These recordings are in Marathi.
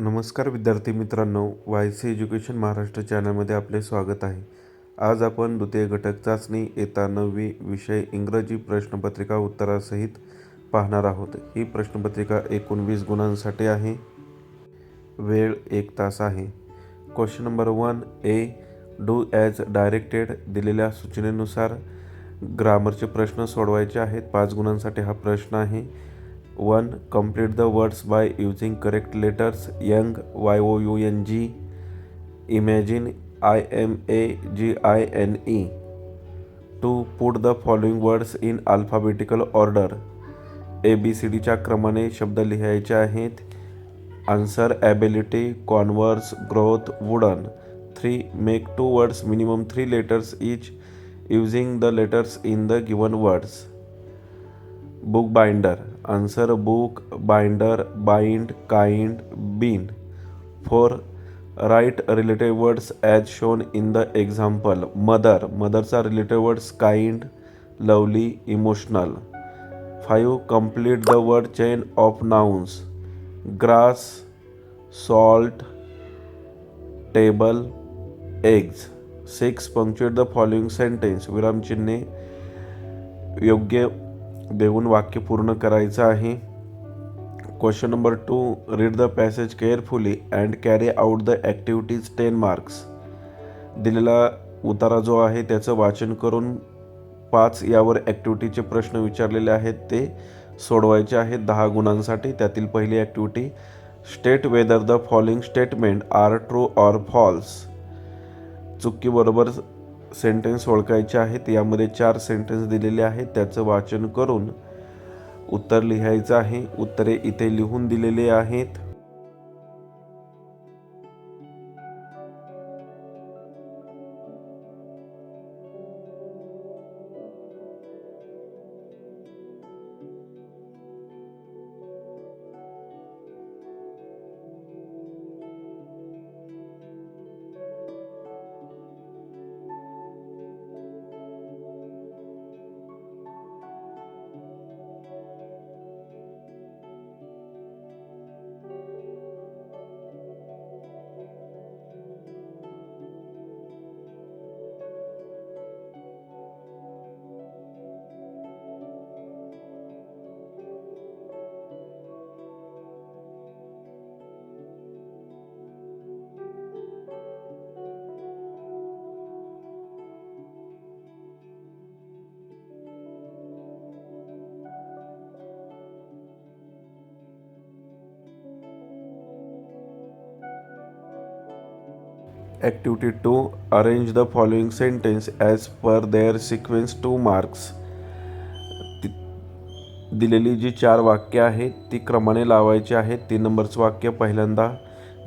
नमस्कार विद्यार्थी मित्रांनो वाय सी एज्युकेशन महाराष्ट्र चॅनलमध्ये आपले स्वागत आहे. आज आपण द्वितीय घटक चाचणी येता नववी विषय इंग्रजी प्रश्नपत्रिका उत्तरासहित पाहणार आहोत. ही प्रश्नपत्रिका एकोणवीस गुणांसाठी आहे. वेळ एक तास आहे. Question number one A do as directed दिलेल्या सूचनेनुसार ग्रामरचे प्रश्न सोडवायचे आहेत. पाच गुणांसाठी हा प्रश्न आहे. One complete the words by using correct letters young Y O U N G imagine I M A G I N E two put the following words in alphabetical order A B C डीच्या क्रमाने शब्द लिहायचे आहेत. Answer ability converse growth wooden three make two words minimum three letters each using the letters in the given words book binder answer book binder bind kind been. Four write related words as shown in the example. Mother मदरचा related words kind lovely emotional. Five complete the word chain of nouns. Grass salt table eggs. Six punctuate the following sentence. विरामचिन्हे. योग्य देऊन वाक्य पूर्ण करायचं आहे. Question number two read the passage carefully and carry out the activities ten marks दिलेला उतारा जो आहे त्याचं वाचन करून पाच यावर ॲक्टिव्हिटीचे प्रश्न विचारलेले आहेत ते सोडवायचे आहेत दहा गुणांसाठी. त्यातील पहिली activity state whether the following statements are true or false चुकीबरोबर sentence ओळखायचे आहेत. यामध्ये चार सेंटेन्स दिलेले आहेत. त्याचं वाचन करून उत्तर लिहायचं आहे. उत्तरे इथे लिहून दिलेले आहेत. Activity two arrange the following sentence as per their sequence two marks दिलेली जी चार वाक्य आहेत ती क्रमाने लावायची आहेत तीन नंबरचं वाक्य पहिल्यांदा.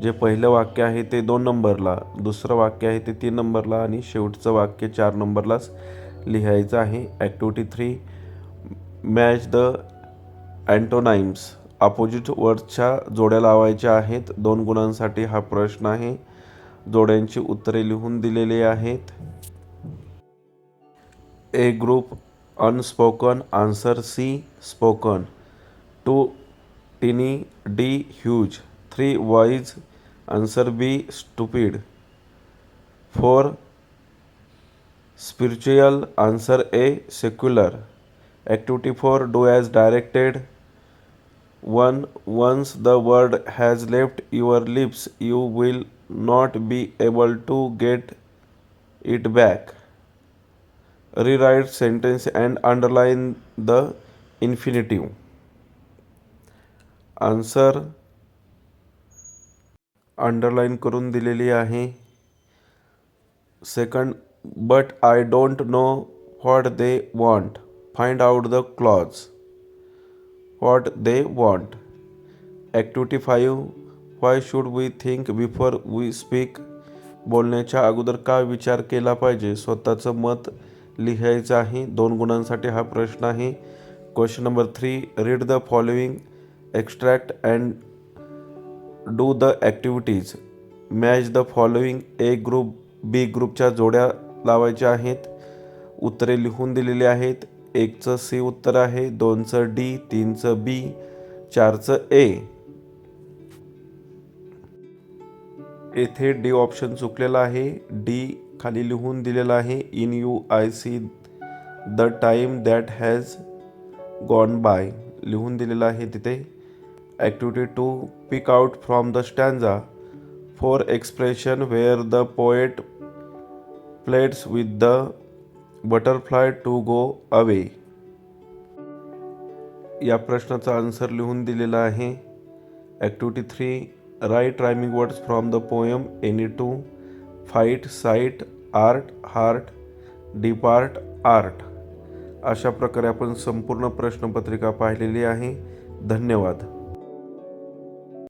जे पहिलं वाक्य आहे ते दोन नंबरला. दुसरं वाक्य आहे ते तीन नंबरला. आणि शेवटचं वाक्य चार नंबरलाच लिहायचं आहे. Activity three match the antonyms opposite वर्डच्या जोड्या लावायच्या आहेत. दोन गुणांसाठी हा प्रश्न आहे. जोड्यांची उत्तरे लिहून दिलेली आहेत. A group unspoken answer C spoken two tiny D huge three wise answer B stupid four spiritual answer A secular activity four do as directed one once the word has left your lips you will not be able to get it back. Rewrite sentence and underline the infinitive. Answer underline करून दिलेली आहे. Second but I don't know what they want find out the clause what they want activity five why should we think before we speak बोलण्याच्या अगोदर का विचार केला पाहिजे? स्वतःचं मत लिहायचं आहे. दोन गुणांसाठी हा प्रश्न आहे. Question number three read the following extract and do the activities match the following A group B ग्रुपच्या जोड्या लावायच्या आहेत. उत्तरे लिहून दिलेली आहेत. एकचं सी उत्तर आहे दोनचं डी तीनचं बी चारचं ए येथे डी ऑप्शन चुकलेला आहे. डी खाली लिहून दिलेला आहे. In you I see the time that has gone by. लिहून दिलेलं आहे तिथे. Activity two pick out from the stanza for expression where the poet pleads with the butterfly to go away. या प्रश्नाचा आन्सर लिहून दिलेला आहे. Activity three write rhyming words from the poem any two fight sight art heart depart art. अशा प्रकारे आपण संपूर्ण प्रश्नपत्रिका पाहिलेली आहे. धन्यवाद.